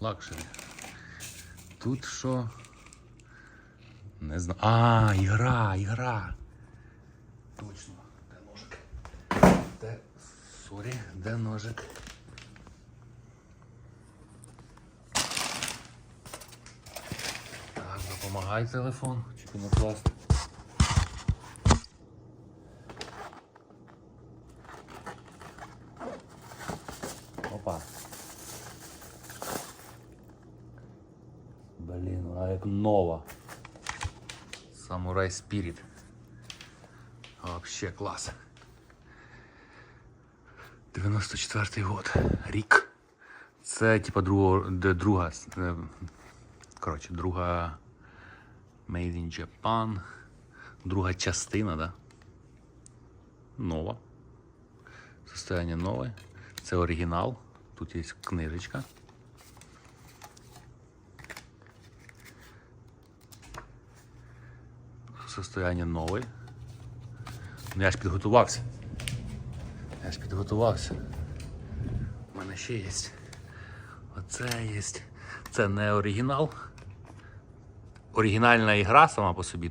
Лакшері. Тут що? Не знаю. А, ігра, ігра. Точно. Де ножик? Де. Сорі, де ножик? Так, допомагай телефон. Чи пінопласт. Опа. Блін, вона як нова. Самурай Спіріт. Вообще клас. 94-й год. Рік. Це типа друга, друга. е, Коротше, друга Made in Japan. Друга частина, да? Нова. Состояние нове. Це оригінал. Тут є книжечка. Состояние нове. Ну я ж підготувався. Я ж підготувався. У мене ще є. Оце є. Це не оригінал. Оригінальна ігра сама по собі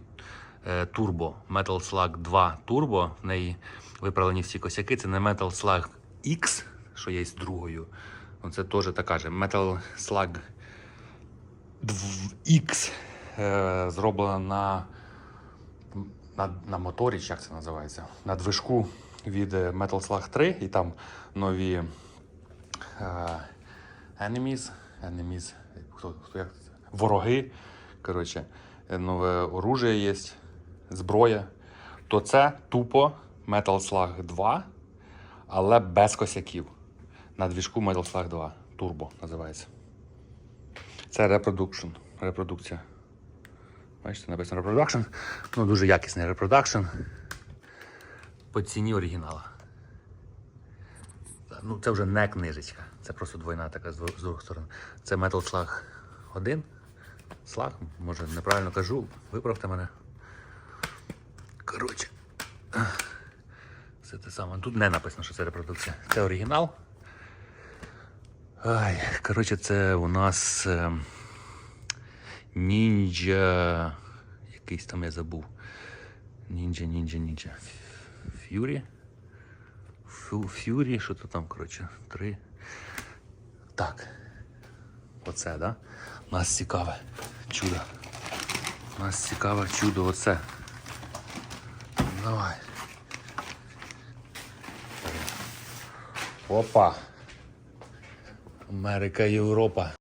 е, Turbo. Metal Slug 2 Turbo. В неї виправлені всі косяки. Це не Metal Slug X, що є з другою. Ну, Це теж така же. Metal Slug X е, зроблена на, на, на моторі, як це називається? На движку від е, Metal Slug 3, і там нові е, enemies, enemies, хто, хто як це? Вороги. Коротше, е, нове оружие є, зброя. То це тупо Metal Slug 2, але без косяків. На двіжку Metal Slug 2. Turbo називається. Це репродукшн. Репродукція. Бачите, написано репродакшн. Ну, дуже якісний репродакшн. По ціні оригінала. Ну, це вже не книжечка. Це просто двойна така з двох сторон. Це Metal Slug 1. Слаг, може неправильно кажу, виправте мене. Коротше. Це те саме. Тут не написано, що це репродукція. Це оригінал. Ай, коротше, це у нас ніндзя. Якийсь там я забув. Ніндзя, ніндзя, ніндзя. Ф'юрі. Фю- Ф'юрі, що то там, коротше, три. Так. Оце, да? Нас цікаве чудо. Нас цікаве чудо оце. Давай. Опа. Америка, Європа.